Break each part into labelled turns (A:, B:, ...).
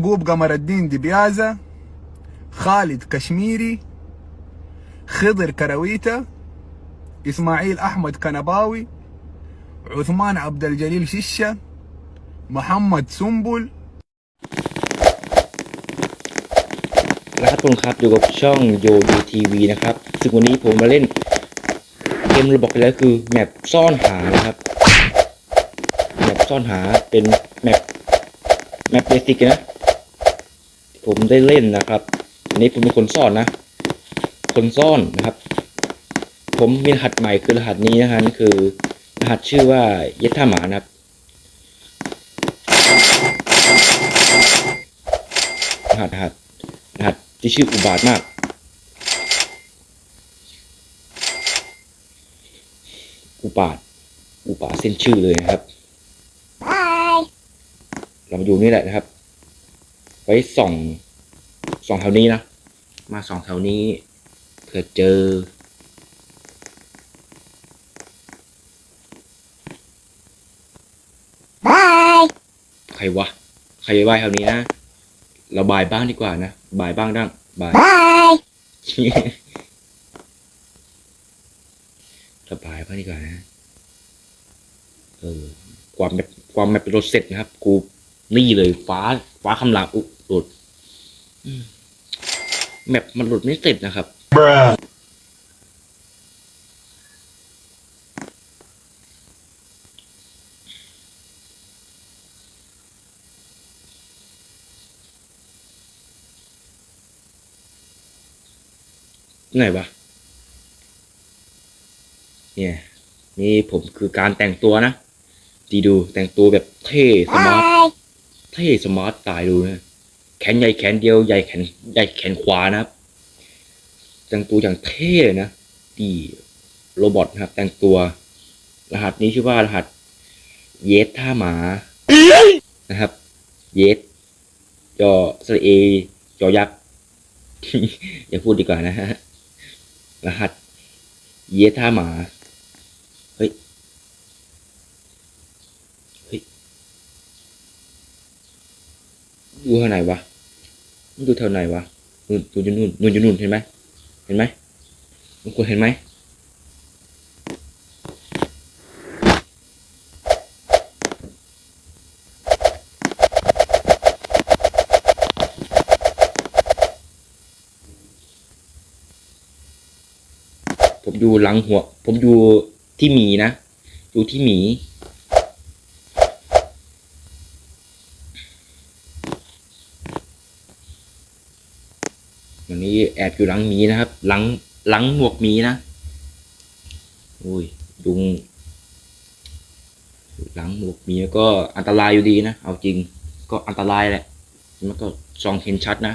A: يعقوب قمر الدين دبيازة خالد كشميري خضر كرويته إسماعيل أحمد كنباوي عثمان عبد الجليل ششة محمد سنبل
B: นะครับทุกคนครับอยู่กับช่องโยดีทีวีนะครับ ซึ่งวันนี้ผมมาเล่น เกมเราบอกไปแล้วคือแมปซ่อนหานะครับ แมปซ่อนหาเป็นแมปแมปเบสิกนะ ผมได้เล่นนะครับ อันนี้ผมเป็นคนซ่อนนะ คนซ่อนนะครับ ผมมีรหัสใหม่คือรหัสนี้นะฮะนั่นคือรหัสชื่อว่าเยดท่าหมานะครับรหัสรหัสรหัสที่ชื่ออุบาทมากอุบาทอุบาทเส้นชื่อเลยนะครับเรามาดูนี่แหละนะครับ ไว้ส่อง ส่องแถวนี้นะ มาส่องแถวนี้เผื่อเจอใครวะ ใครว่ายแถวนี้นะ เราบายบ้างดีกว่านะ บายบ้างดังบายระบายบ้างดีกว่านะ เออ ความแบบความแบบรถเสร็จนะครับ กูนี่เลยฟ้าฟ้าคำรามอุหลุดอืม แมปมันหลุดไม่เสร็จนะครับไหนวะเนี่ย นี่ผมคือการแต่งตัวนะ ดีดูแต่งตัวแบบเท่สมาร์ท เท่สมาร์ทตายดูนะ แขนใหญ่แขนเดียวใหญ่แขนใหญ่แขนขวานะครับ แต่งตัวอย่างเท่เลยนะดีโรบอทนะครับ แต่งตัว รหัสนี้ชื่อว่ารหัส เยสท่าหมานะครับ เยสจอสระเอจอยักษ์อย่าพูดดีกว่านะฮะรหัส เยสท่าหมา เฮ้ย เฮ้ย ดูเท่าไหนวะ มันดูเท่าไหนวะนู่นดูอยู่นู่นนู่นอยู่นู่นเห็นไหมเห็นไหมมึงควรเห็นไหมผมอยู่หลังหัว ผมอยู่ที่หมีนะ อยู่ที่หมี วันนี้แอบอยู่หลังหมีนะครับ หลังหลังหมวกหมีนะอุ้ยยุงหลังหมวกหมีก็อันตรายอยู่ดีนะเอาจริงก็อันตรายแหละมันก็ส่องเห็นชัดนะ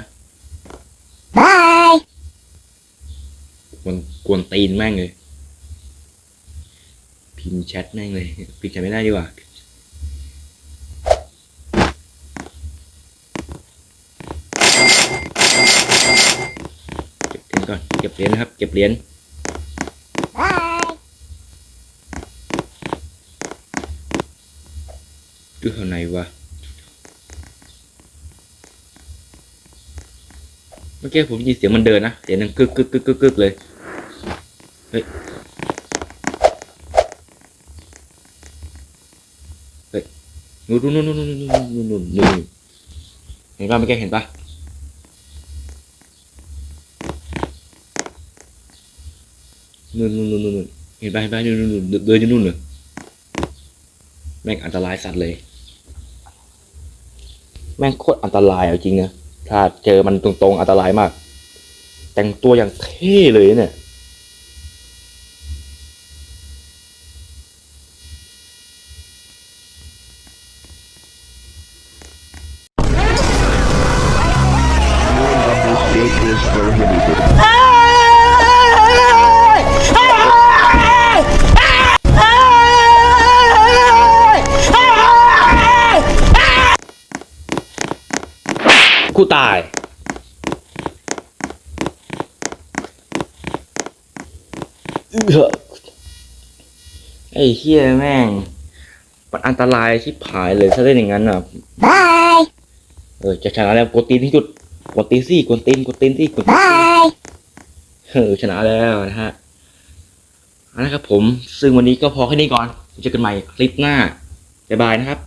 B: กวนกวนตีนแม่งเลย พิมพ์แชทแม่งเลยพิมพ์แชทไม่ได้ดีกว่า ก่อน เก็บเหรียญนะครับ เก็บเหรียญดูข้างในวะเมื่อกี้ผมยินเสียงมันเดินนะ เสียงดังกึกกึกกึกกึกกึกเลย เฮ้ย เฮ้ย นู่นนู่นนู่นนู่นนู่นนู่นเห็นปะเมื่อกี้เห็นปะ นู่นนู่นนู่นนู่นเห็นป่ะเห็นป่ะนู่นนู่นนู่นเดินอยู่นู่นเลยแม่งอันตรายสัตว์เลย แม่งโคตรอันตรายเอาจริงนะถ้าเจอมันตรงๆอันตรายมาก แต่งตัวอย่างเท่เลยเนี่ย กูตายเอื้อไอ้เฮียแม่ง มันอันตรายชิบหายเลยถ้าเล่นอย่างนั้นอะ
C: Bye.
B: เออจะชนะแล้วกดตีนที่จุดกดตีนสิกดตีนกดตีนสิกดตีนสิเออชนะแล้วนะฮะเอาละครับผม ซึ่งวันนี้ก็พอแค่นี้ก่อนเจอกันใหม่คลิปหน้า บ๊ายบายนะครับ